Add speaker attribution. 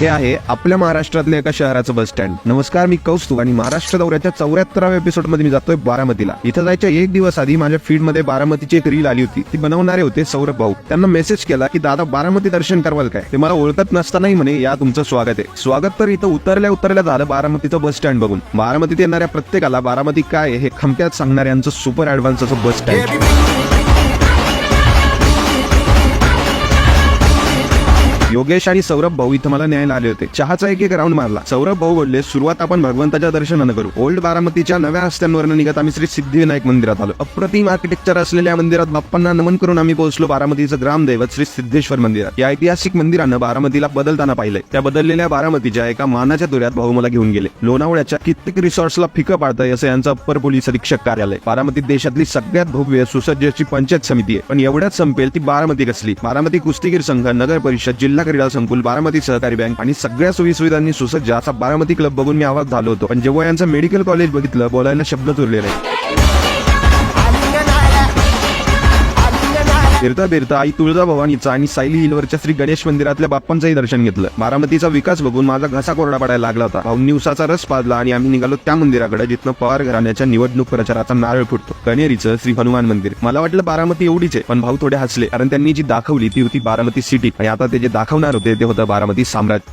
Speaker 1: हे आहे आपल्या महाराष्ट्रातल्या एका शहराचं बस स्टँड नमस्कार मी कौस्तुभ आणि महाराष्ट्र दौऱ्याच्या चौऱ्याहत्तराव्या एपिसोडमध्ये मी जातोय बारामतीला. इथं जायच्या एक दिवस आधी माझ्या फीडमध्ये बारामतीची एक रील आली होती. ती बनवणारे होते सौरभ भाऊ. त्यांना मेसेज केला की दादा बारामती दर्शन करवाल काय? ते मला ओळखत नसतानाही म्हणे या तुमचं स्वागत आहे. स्वागत तर इथं उतरल्या उतरल्या झालं बारामतीचं बस स्टँड बघून. बारामतीत येणाऱ्या प्रत्येकाला बारामती काय हे खमक्यात सांगणाऱ्यांचं सुपर ऍडव्हान्स असं बस स्टँड योगेश आणि सौरभ भाऊ इथं मला न्यायला आले होते. चहाचा एक एक राऊंड मारला. सौरभ भाऊ बोलले सुरुवात आपण भगवंताच्या दर्शनानं करू. ओल्ड बारामतीच्या नव्या रस्त्यांवरनं निघत आम्ही श्री सिद्धिविनायक मंदिरात आलो. अप्रतिम आर्किटेक्चर असलेल्या मंदिरात बाप्पांना नमन करून आम्ही पोहोचलो बारामतीचं ग्रामदैवत श्री सिद्धेश्वर मंदिरात. या ऐतिहासिक मंदिरानं बारामतीला बदलताना पाहिलंय. त्या बदललेल्या बारामतीच्या एका मानाच्या दुऱ्यात भाऊ मला घेऊन गेले. लोणावळ्याच्या कित्येक रिसॉर्ट्सला फिकं पाडतंय असं यांचं अप्पर पोलीस अधीक्षक कार्यालय. बारामतीत देशातली सगळ्यात भव्य सुसज्जची पंचायत समिती आहे. पण एवढ्याच संपेल ती बारामती कसली? बारामती कुस्तीगीर संघ नगर परिषद जिल्हा क्रीडा संकुल बारामती सहकारी बँक आणि सगळ्या सोयी सुविधांनी सुसज्ज असा बारामती क्लब बघून मी आवाज झालो होतो. पण जेव्हा यांचं मेडिकल कॉलेज बघितलं बोलायला शब्द उरले नाही फिरता फिरता आई तुळजाभवानीचा आणि सायली हिलवरच्या श्री गणेश मंदिरातल्या बाप्पांचंही दर्शन घेतलं. बारामतीचा विकास बघून माझा घसा कोरडा पडायला लागला होता. भाऊंनी उसाचा रस पाजला आणि आम्ही निघालो त्या मंदिराकडे जिथनं पवार घराण्याच्या निवडणूक प्रचाराचा नारळ फुटतो. कणेरीचं श्री हनुमान मंदिर. मला वाटलं बारामती एवढीच आहे पण भाऊ थोडे हसले कारण त्यांनी जी दाखवली ती होती बारामती सिटी. आणि आता ते जे दाखवणार होते ते होतं बारामती साम्राज्य.